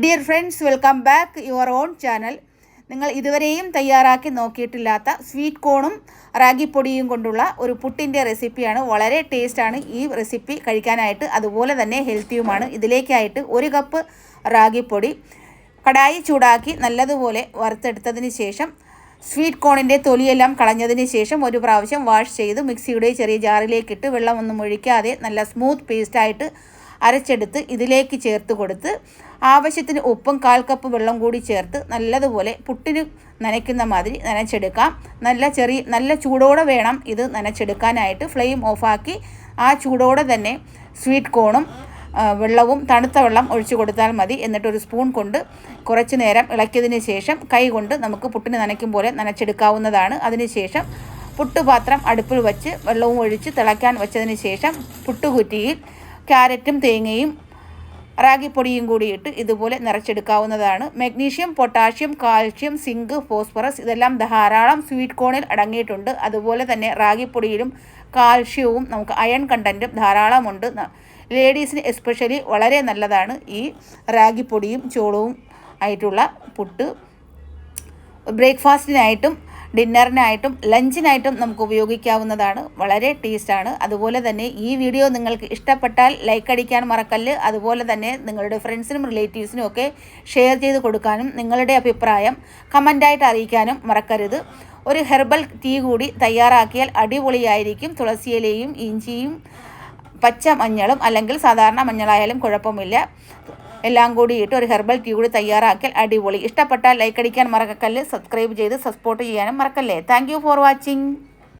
Dear friends welcome back your own channel നിങ്ങൾ ഇതുവരെയും തയ്യാറാക്കി നോക്കിയിട്ടില്ലാത്ത സ്വീറ്റ് കോണും റാഗിപ്പൊടിയും കൊണ്ടുള്ള ഒരു പുട്ടിന്റെ റെസിപ്പിയാണ് വളരെ ടേസ്റ്റാണ് ഈ റെസിപ്പി കഴിക്കാനായിട്ട്. അതുപോലെ തന്നെ ഹെൽത്തിയുമാണ് ഇതിലേക്കായിട്ട് ഒരു കപ്പ് റാഗിപ്പൊടി കടായി ചൂടാക്കി നല്ലതുപോലെ വറുത്തെടുത്തതിന് ശേഷം സ്വീറ്റ് കോണിന്റെ തൊലിയെല്ലാം കളഞ്ഞതിന് ശേഷം ഒരു പ്രാവശ്യം വാഷ് ചെയ്ത് മിക്സിയുടെ ചെറിയ ജാറിലേക്കിട്ട് വെള്ളമൊന്നും ഒഴിക്കാതെ നല്ല സ്മൂത്ത് പേസ്റ്റായിട്ട് അരച്ചെടുത്ത് ഇതിലേക്ക് ചേർത്ത് കൊടുത്ത് ആവശ്യത്തിന് ഉപ്പും കാൽ കപ്പ് വെള്ളം കൂടി ചേർത്ത് നല്ലതുപോലെ പുട്ടിന് നനയ്ക്കുന്ന മാതിരി നനച്ചെടുക്കാം. നല്ല ചെറിയ നല്ല ചൂടോടെ വേണം ഇത് നനച്ചെടുക്കാനായിട്ട്. ഫ്ലെയിം ഓഫാക്കി ആ ചൂടോടെ തന്നെ സ്വീറ്റ് കോണും വെള്ളവും തണുത്ത വെള്ളം ഒഴിച്ചു കൊടുത്താൽ മതി. എന്നിട്ട് ഒരു സ്പൂൺ കൊണ്ട് കുറച്ച് നേരം ഇളക്കിയതിന് ശേഷം കൈ കൊണ്ട് നമുക്ക് പുട്ടിന് നനയ്ക്കും പോലെ നനച്ചെടുക്കാവുന്നതാണ്. അതിനുശേഷം പുട്ടുപാത്രം അടുപ്പിൽ വെച്ച് വെള്ളവും ഒഴിച്ച് തിളയ്ക്കാൻ വെച്ചതിന് ശേഷം പുട്ടുകുറ്റിയിൽ ക്യാരറ്റും തേങ്ങയും റാഗിപ്പൊടിയും കൂടി ഇട്ട് ഇതുപോലെ നിറച്ചെടുക്കാവുന്നതാണ്. Magnesium potassium calcium zinc phosphorus ഇതെല്ലാം ധാരാളം സ്വീറ്റ് കോണിൽ അടങ്ങിയിട്ടുണ്ട്. അതുപോലെ തന്നെ റാഗിപ്പൊടിയിലും കാൽഷ്യവും നമുക്ക് അയൺ കണ്ടന്റും ധാരാളമുണ്ട്. ലേഡീസിന് എസ്പെഷ്യലി വളരെ നല്ലതാണ് ഈ റാഗിപ്പൊടിയും ചോളവും ആയിട്ടുള്ള പുട്ട്. ബ്രേക്ക്ഫാസ്റ്റിനായിട്ടും ഡിന്നറിനായിട്ടും ലഞ്ചിനായിട്ടും നമുക്ക് ഉപയോഗിക്കാവുന്നതാണ്. വളരെ ടേസ്റ്റാണ് അതുപോലെ തന്നെ ഈ വീഡിയോ നിങ്ങൾക്ക് ഇഷ്ടപ്പെട്ടാൽ ലൈക്ക് അടിക്കാൻ മറക്കല്ല്. അതുപോലെ തന്നെ നിങ്ങളുടെ ഫ്രണ്ട്സിനും റിലേറ്റീവ്സിനും ഒക്കെ ഷെയർ ചെയ്ത് കൊടുക്കാനും നിങ്ങളുടെ അഭിപ്രായം കമന്റായിട്ട് അറിയിക്കാനും മറക്കരുത്. ഒരു ഹെർബൽ ടീ കൂടി തയ്യാറാക്കിയാൽ അടിപൊളിയായിരിക്കും. തുളസിയിലയും ഇഞ്ചിയും പച്ച മഞ്ഞളും അല്ലെങ്കിൽ സാധാരണ മഞ്ഞളായാലും കുഴപ്പമില്ല. എല്ലാം കൂടി ഇട്ട് ഒരു ഹെർബൽ ടീ കൂടി തയ്യാറാക്കിയാൽ അടിപൊളി. ഇഷ്ടപ്പെട്ടാൽ ലൈക്ക് അടിക്കാൻ മറക്കല്ല് സബ്സ്ക്രൈബ് ചെയ്ത് സപ്പോർട്ട് ചെയ്യാനും മറക്കല്ലേ. Thank for watching